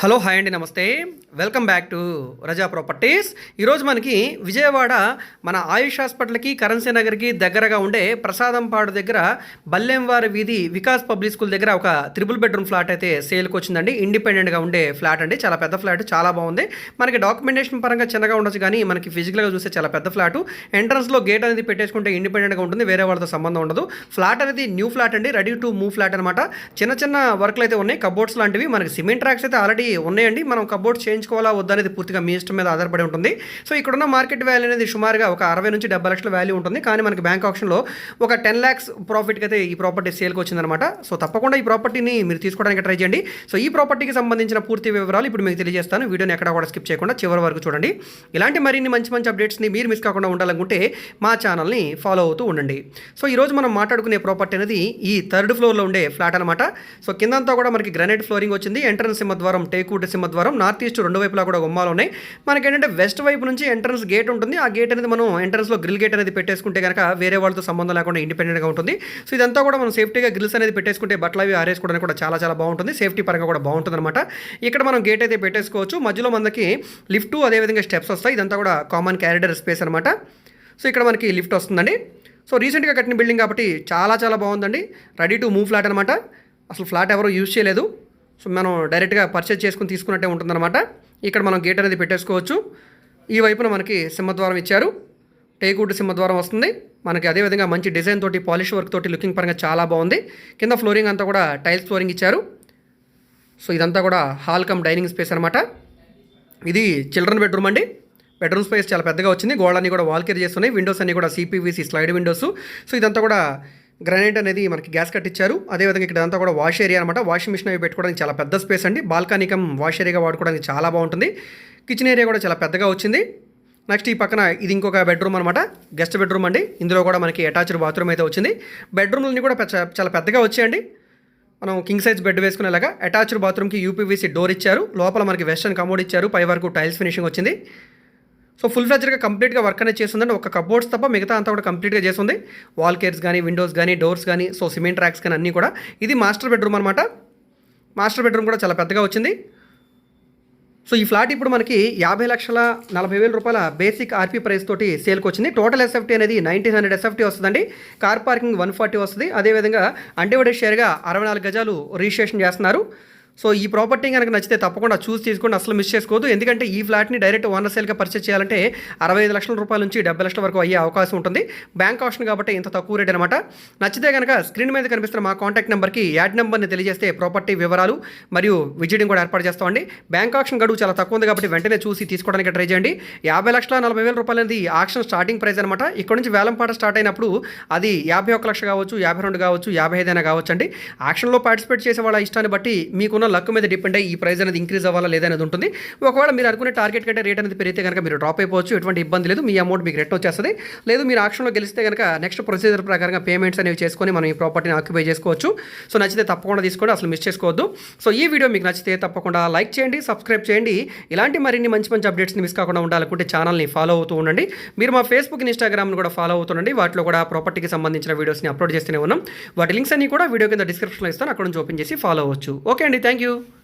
Hello hi అండి నమస్తే. Welcome back to Raza properties ఈరోజు మనకి విజయవాడ మన ఆయుష్ హాస్పిటల్కి కరెన్సీ నగర్కి దగ్గరగా ఉండే ప్రసాదంపాడు దగ్గర బల్లెంవారి వీధి వికాస్ పబ్లిక్ స్కూల్ దగ్గర ఒక త్రిబుల్ బెడ్రూమ్ ఫ్లాట్ అయితే సేల్కి వచ్చిందండి. ఇండిపెండెంట్గా ఉండే ఫ్లాట్ అండి. చాలా పెద్ద ఫ్లాట్ చాలా బాగుంది. మనకి డాక్యుమెంటేషన్ పరంగా చిన్నగా ఉండొచ్చు కానీ మనకి ఫిజికల్గా చూస్తే చాలా పెద్ద ఫ్లాట్. ఎంట్రన్స్లో గేట్ అనేది పెట్టేసుకుంటే ఇండిపెండెంట్గా ఉంటుంది వేరే వాళ్ళతో సంబంధం ఉండదు. ఫ్లాట్ అనేది న్యూ ఫ్లాట్ అండి రెడీ టు మూవ్ ఫ్లాట్ అనమాట చిన్న చిన్న వర్క్లు అయితే ఉన్నాయి. కబోర్డ్స్ లాంటివి మనకి సిమెంట్ ట్రాక్స్ అయితే ఆల్రెడీ ఉన్నాయండి. మనం కబోర్డ్ చేయించుకోవాలా వద్దా అనేది పూర్తిగా మీ ఇష్టం మీద ఆధారపడి ఉంటుంది. సో ఇక్కడున్న మార్కెట్ వాల్యూ అనేది సుమారుగా ఒక అరవై నుంచి డెబ్బై లక్షల వాల్యూ ఉంటుంది. కానీ మనకి బ్యాంక్ ఆప్షన్లో ఒక టెన్ ల్యాక్స్ ప్రాఫిట్కి అయితే ఈ ప్రాపర్టీ సేల్కి వచ్చిందనమాట సో తప్పకుండా ఈ ప్రాపర్టీని మీరు తీసుకోవడానికి ట్రై చేయండి. సో ఈ ప్రాపర్టీకి సంబంధించిన పూర్తి వివరాలు ఇప్పుడు మీకు తెలియజేస్తాను. వీడియోని ఎక్కడ కూడా స్కిప్ చేయకుండా చివరి వరకు చూడండి. ఇలాంటి మరిన్ని మంచి మంచి అప్డేట్స్ని మీరు మిస్ కాకుండా ఉండాలనుకుంటే మా ఛానల్ని ఫాలో అవుతూ ఉండండి. సో ఈరోజు మనం మాట్లాడుకునే ప్రాపర్టీ అనేది ఈ థర్డ్ ఫ్లోర్లో ఉండే ఫ్లాట్ అనమాట సో కిందంతా కూడా మనకి గ్రానైట్ ఫ్లోరింగ్ వచ్చింది. ఎంట్రన్స్ సింహద్వారం టేకూట సింహద్వారం నార్త్ ఈస్ట్ రెండు వైపులా కూడా గుమ్మాలు ఉన్నాయి. మనకి ఏంటంటే వెస్ట్ వైపు నుంచి ఎంట్రన్స్ గేట్ ఉంటుంది. ఆ గేట్ అనేది మనం ఎంట్రన్స్లో గ్రిల్ గేట్ అనేది పెట్టేసుకుంటే కనుక వేరే వాళ్ళతో సంబంధం లేకుండా ఇండిపెండెంట్గా ఉంటుంది. సో ఇదంతా కూడా మనం సేఫ్టీగా గ్రిల్స్ అనేది పెట్టేసుకుంటే బట్టలు అవి ఆరేసుకోవడానికి కూడా చాలా చాలా బాగుంటుంది. సేఫ్టీ పరంగా కూడా బాగుంటుంది అనమాట ఇక్కడ మనం గేట్ అయితే పెట్టేసుకోవచ్చు. మధ్యలో మనకి లిఫ్ట్ అదేవిధంగా స్టెప్స్ వస్తాయి. ఇదంతా కూడా కామన్ క్యారిడర్ స్పేస్ అనమాట సో ఇక్కడ మనకి లిఫ్ట్ వస్తుందండి. సో రీసెంట్గా కట్టిన బిల్డింగ్ కాబట్టి చాలా చాలా బాగుందండి. రెడీ టు మూవ్ ఫ్లాట్ అనమాట అసలు ఫ్లాట్ ఎవరు యూజ్ చేయలేదు. సో మనం డైరెక్ట్గా పర్చేజ్ చేసుకుని తీసుకున్నట్టే ఉంటుందన్నమాట. ఇక్కడ మనం గేట్ అనేది పెట్టేసుకోవచ్చు. ఈ వైపున మనకి సింహద్వారం ఇచ్చారు. టేకుడ్ సింహద్వారం వస్తుంది. మనకి అదేవిధంగా మంచి డిజైన్ తోటి పాలిష్ వర్క్ తోటి లుకింగ్ పరంగా చాలా బాగుంది. కింద ఫ్లోరింగ్ అంతా కూడా టైల్స్ ఫ్లోరింగ్ ఇచ్చారు. సో ఇదంతా కూడా హాల్ కమ్ డైనింగ్ స్పేస్ అనమాట ఇది చిల్డ్రన్ బెడ్రూమ్ అండి. బెడ్రూమ్ స్పేస్ చాలా పెద్దగా వచ్చింది. గోడలన్నీ కూడా వాల్కేర్ చేస్తున్నాయి. విండోస్ అన్ని కూడా సిపివిసి స్లైడ్ విండోస్. సో ఇదంతా కూడా గ్రానైట్ అనేది మనకి గ్యాస్ కట్ ఇచ్చారు అదేవిధంగా ఇక్కడ అంతా కూడా వాష్ ఏరియా అనమాట వాషింగ్ మిషన్ అవి పెట్టుకోవడానికి చాలా పెద్ద స్పేస్ అండి. బాల్కానికం వాష్ ఏరియాగా వాడుకోవడానికి చాలా బాగుంటుంది. కిచెన్ ఏరియా కూడా చాలా పెద్దగా వచ్చింది. నెక్స్ట్ ఈ పక్కన ఇది ఇంకొక బెడ్రూమ్ అనమాట గెస్ట్ బెడ్రూమ్ అండి. ఇందులో కూడా మనకి అటాచ్డ్ బాత్రూమ్ అయితే వచ్చింది. బెడ్రూమ్లన్నీ కూడా చాలా పెద్దగా వచ్చాయండి. మనం కింగ్ సైజ్ బెడ్ వేసుకునేలాగా అటాచ్డ్ బాత్రూమ్కి యూపీవీసీ డోర్ ఇచ్చారు. లోపల మనకి వెస్టర్న్ కమోడ్ ఇచ్చారు. పై వరకు టైల్స్ ఫినిషింగ్ వచ్చింది. సో ఫుల్ ఫ్లెజ్డ్గా కంప్లీట్గా వర్క్ అనేది చేస్తుందండి ఒక కబోర్డ్స్ తప్ప మిగతా అంతా కూడా కంప్లీట్గా చేస్తుంది. వాల్ కేర్స్ కానీ విండోస్ కానీ డోర్స్ కానీ సో సిమెంట్ ర్యాక్స్ కానీ అన్నీ కూడా. ఇది మాస్టర్ బెడ్రూమ్ అనమాట మాస్టర్ బెడ్రూమ్ కూడా చాలా పెద్దగా వచ్చింది. సో ఈ ఫ్లాట్ ఇప్పుడు మనకి యాభై లక్షల నలభై వేల రూపాయల బేసిక్ ఆర్పీ ప్రైస్ తోటి సేల్కి వచ్చింది. టోటల్ ఎస్ఎఫ్టీ అనేది నైన్టీన్ హండ్రెడ్ ఎస్ఎఫ్టీ వస్తుందండి. కార్ పార్కింగ్ వన్ ఫార్టీ వస్తుంది. అదేవిధంగా అన్డివైడెడ్ షేర్గా అరవై నాలుగు గజాలు రిజిస్ట్రేషన్ చేస్తున్నారు. సో ఈ ప్రాపర్టీ కనుక నచ్చితే తప్పకుండా చూస్ తీసుకోండి అసలు మిస్ చేసుకోవద్దు. ఎందుకంటే ఈ ఫ్లాట్ని డైరెక్ట్ ఓనర్ సేల్గా పర్చేస్ చేయాలంటే అరవై ఐదు లక్షల రూపాయల నుంచి డెబ్బై లక్షల వరకు అయ్యే అవకాశం ఉంటుంది. బ్యాంక్ ఆప్షన్ కాబట్టి ఇంత తక్కువ రేట్ అనమాట నచ్చితే కనుక స్క్రీన్ మీద కనిపిస్తున్న మా కాంటాక్ట్ నెంబర్కి యాడ్ నెంబర్ని తెలియజేస్తే ప్రాపర్టీ వివరాలు మరియు విజిటింగ్ కూడా ఏర్పాటు చేస్తామండి. బ్యాంక్ ఆప్షన్ గడువు చాలా తక్కువ ఉంది కాబట్టి వెంటనే చూసి తీసుకోవడానికి ట్రై చేయండి. యాభై లక్షల నలభై వేల రూపాయలు అనేది ఆక్షన్ స్టార్టింగ్ ప్రైస్ అనమాట ఇక్కడ నుంచి వేలంపాట స్టార్ట్ అయినప్పుడు అది యాభై ఒక్క లక్ష కావచ్చు యాభై రెండు కావచ్చు యాభై ఐదైనా కావచ్చు అండి ఆక్షన్లో పార్టిసిపేట్ చేసే వాళ్ళ ఇష్టాన్ని బట్టి మీకున్న లక్ మీద డిపెండ్ అయ్యి ఈ ప్రైస్ అనేది ఇంక్రీజ్ అవ్వాలా లేదనేది ఉంటుంది. ఒకవేళ మీరు అనుకునే టార్గెట్ కంటే రేట్ అనేది పెరిగితే కనుక మీరు డ్రాప్ అయిపోవచ్చు. ఎటువంటి ఇబ్బంది లేదు. మీ అమౌంట్ మీకు రిటర్న్ వచ్చేస్తుంది. లేదు మీరు ఆక్షన్లో గెలిస్తే కనుక నెక్స్ట్ ప్రొసీజర్ ప్రకారంగా పేమెంట్స్ అనేవి చేసుకొని మనం ఈ ప్రాపర్టీని ఆక్యుపై చేసుకోవచ్చు. సో నచ్చితే తప్పకుండా తీసుకోండి. అసలు మిస్ చేసుకోవద్దు. సో ఈ వీడియో మీకు నచ్చితే తప్పకుండా లైక్ చేయండి సబ్స్క్రైబ్ చేయండి. ఇలాంటి మరిన్ని మంచి మంచి అప్డేట్స్ని మిస్ కాకుండా ఉండాలనుకుంటే ఛానల్ని ఫాలో అవుతూ ఉండండి. మీరు మా ఫేస్బుక్ ఇన్స్టాగ్రామ్ని కూడా ఫాలో అవుతుండండి వాటిలో కూడా ప్రాపర్టీకి సంబంధించిన వీడియోస్ని అప్లోడ్ చేస్తూనే ఉన్నాం. వాటి లింక్స్ అన్ని కూడా వీడియో కింద డిస్క్రిప్షన్లో ఇస్తాను. అక్కడ నుంచి ఓపెన్ చేసి ఫాలో అవ్వచ్చు. ఓకే అండి. Thank Thank you.